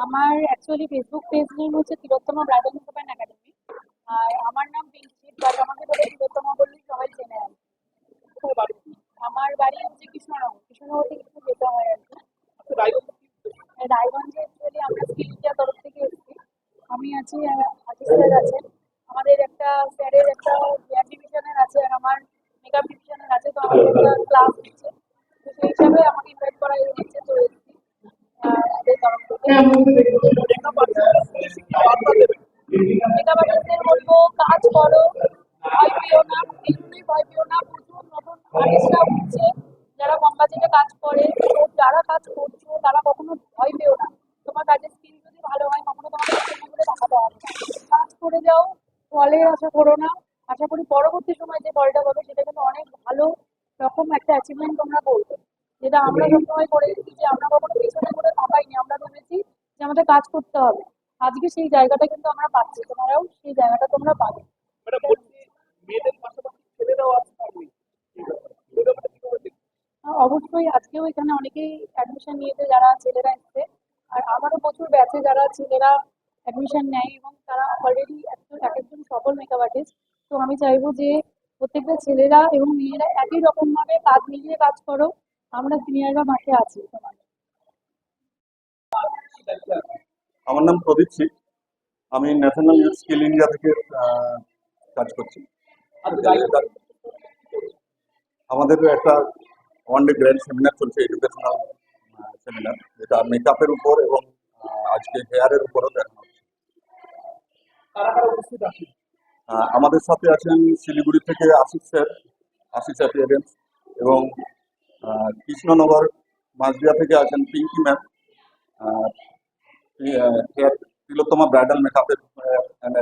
আমার actually Facebook page name হচ্ছে Tilottama bridal makeup academy. আর আমার নাম পিঙ্কি বাট আমাকে বলে তিলোত্তমা বললেই সবাই চেনে আর আমার বাড়ি হচ্ছে কৃষ্ণনগর। কৃষ্ণনগর থেকে একটু যেতে হয় আর কি। রায়গঞ্জে অ্যাকচুয়ালি আমরা স্কিল ইন্ডিয়া তরফ থেকে এসেছি। আমি আছি আশিস স্যার আছেন। আমাদের একটা স্যারের একটা হেয়ার ডিভিশনের আছে আর আমার মেকআপ ডিভিশনের আছে। তো আমাদের একটা ক্লাস হচ্ছে। তো সেই হিসাবে আমাকে ইনভাইট করা হয়েছে। তো আর্টিস্টদের বলব কাজ করো ভয় পেও না ভয় পেও না প্রচুর নতুন আর্টিস্টরা উঠছে যারা কম বাজেটে কাজ করে যারা কাজ করছ তারা কখনো ভয় পেও না তোমার কাজের স্কিল যদি ভালো হয় কখনো তোমাকে করে দেখাতে হবে। কাজ করে যাও ফলের আশা করো না আশা করি পরবর্তী সময় যে ফলটা পাবে সেটা কিন্তু অনেক ভালো রকম একটা অ্যাচিভমেন্ট তোমরা করবে যেটা আমরা সবসময় করে এসেছি যে আমরা কখনো পিছনে করে পাকাইনি আমরা ভেবেছি যে আমাদের কাজ করতে হবে। আজকে সেই জায়গাটা কিন্তু আমরা পাচ্ছি তোমরাও সেই জায়গাটা তোমরা পাবে। মানে অবশ্যই আজকেও এখানে অনেকেই অ্যাডমিশন নিয়েছে যারা ছেলেরা এসছে। আর আমারও প্রচুর ব্যাচে যারা ছেলেরা অ্যাডমিশন নেয় এবং তারা অলরেডি এক একজন সফল মেকআপ আর্টিস্ট তো আমি চাইব যে প্রত্যেকটা ছেলেরা এবং মেয়েরা একই রকম ভাবে কাজ মিলিয়ে কাজ করো। আমরা সিনিয়ররা মাঠে আছি আমার নাম প্রদীপ সিং। আমি ন্যাশনাল ইউথ স্কিল ইন্ডিয়া থেকে কাজ করছি। আমাদের একটা ওয়ান ডে গ্র্যান্ড সেমিনার চলছে এডুকেশনাল সেমিনার যেটা মেকআপের উপর এবং আজকে হেয়ারের উপরও দেখানো হচ্ছে। আমাদের সাথে আছেন শিলিগুড়ি থেকে আশিস স্যার আশিস অ্যাপিয়ারেন্স এবং কৃষ্ণনগর মাঝদিয়া থেকে আছেন পিঙ্কি ম্যাম তিলোত্তমা ব্রাইডাল মেকআপের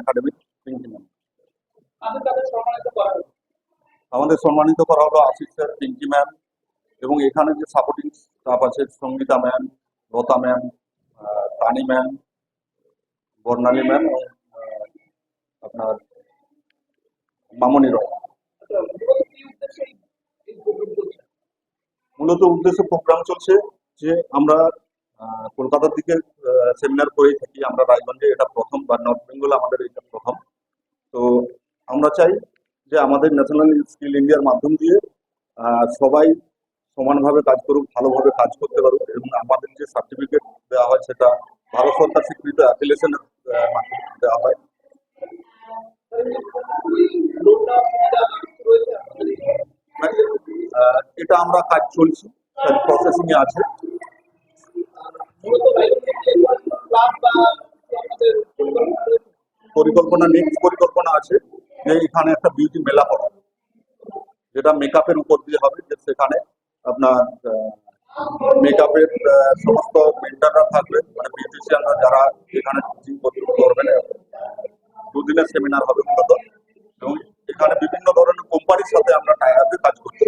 একাডেমি পিঙ্কি ম্যাম। আমাদের সম্মানিত করা হলো আশিস স্যার পিঙ্কি ম্যাম এবং এখানে যে সাপোর্টিং স্টাফ আছে Sangeeta ma'am Lata ma'am Tani ma'am Barnali ma'am আপনার মামনি রয়। আচ্ছা, মূলত উদ্দেশ্যে প্রোগ্রাম চলছে? যে আমরা কলকাতার দিকে সেমিনার করেই থাকি আমরা রায়গঞ্জে এটা প্রথম বা নর্থ বেঙ্গলে আমাদের এটা প্রথম তো আমরা চাই যে আমাদের ন্যাশনাল স্কিল ইন্ডিয়ার মাধ্যম দিয়ে সবাই সমানভাবে কাজ করুক, ভালোভাবে কাজ করতে পারুক এবং আমাদের যে সার্টিফিকেট দেওয়া হয় সেটা ভারত সরকার স্বীকৃত অ্যাপ্লিকেশনের এটা আমরা কাজ চলছি প্রসেসিং এ আছে। পরিকল্পনা নেক্সট পরিকল্পনা আছে যে এখানে একটা বিউটি মেলা হবে, যেটা মেকআপের উপর দিয়ে হবে, যে সেখানে আপনার মেকআপের সমস্ত মেন্টাররা থাকবে মানে বিউটিশিয়ানরা যারা এখানে টিচিং করবেন দুদিনের সেমিনার হবে মূলত। এবং এখানে বিভিন্ন ধরনের কোম্পানির সাথে আমরা টাই কাজ করছি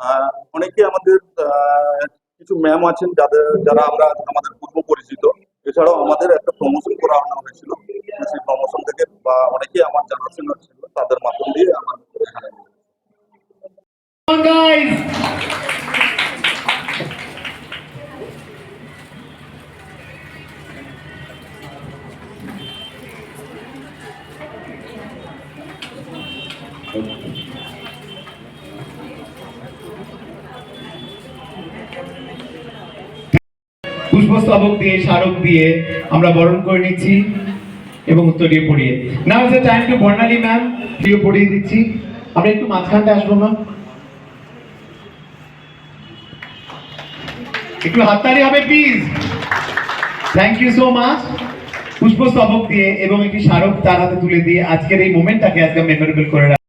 আহ, অনেকে আমাদের আহ, কিছু ম্যাম আছেন, যাদের, যারা আমরা আমাদের পূর্ব পরিচিত। এছাড়াও আমাদের একটা প্রমোশন করানো হয়েছিল। সেই প্রমোশন থেকে বা অনেকেই আমার জানাশোনা ছিল, তাদের মাধ্যম দিয়ে আমার পুষ্পস্তবক দিয়ে, স্মারক দিয়ে আমরা বরণ করে নিচ্ছি এবং উত্তরীয় পড়িয়ে। Now is time to Barnali ma'am প্রিয় পড়িয়ে দিচ্ছি। আমরা একটু মাঝখানটা আসব ম্যাম একটু হাততালি হবে please thank you so much পুষ্পস্তবক দিয়ে এবং একটি স্মারক তার হাতে তুলে দিয়ে আজকের এই মোমেন্টটাকে আজকে মেমোরেবল করে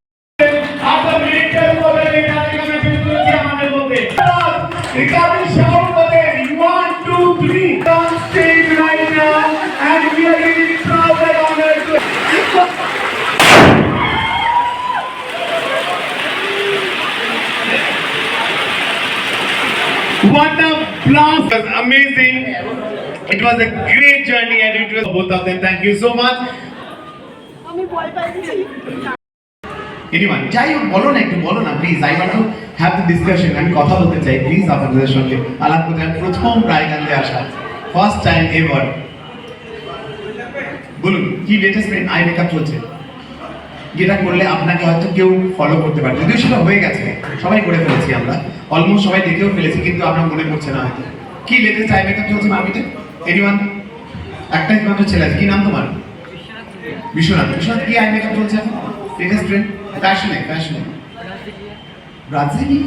blast! It was amazing. It was a great journey and it was both of them. Thank you so much. Anyone যাই হোক বলো না একটু বলো না please I want to have the discussion আমি কথা বলতে চাই প্লিজ আপনাদের সঙ্গে আলাপ করতে প্রথম রায়গঞ্জে আসা ফার্স্ট টাইম এভার বলুন কি লেটেস্ট আই মেকআপ চলছে যেটা করলে আপনাকে হয়তো কেউ ফলো করতে পারে। যদিও সেটা হয়ে গেছে, সবাই করে ফেলেছি আমরা। অলমোস্ট সবাই দেখেও ফেলেছি, কিন্তু আপনার মনে পড়ছে না হয়তো। কি লেটেস্ট আই মেকআপ চলছে মার্কেটে এনিওয়ান একটাই মাত্র ছেলে আছে, কি নাম তোমার? বিশ্বনাথ। বিশ্বনাথ কি আই মেকআপ চলছে এখন? লেটেস্ট ট্রেন্ড ফ্যাশনে ফ্যাশনে ব্রাজিলি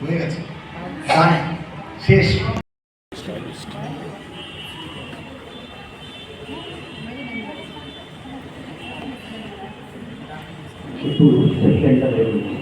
হয়ে গেছে। Done. শেষ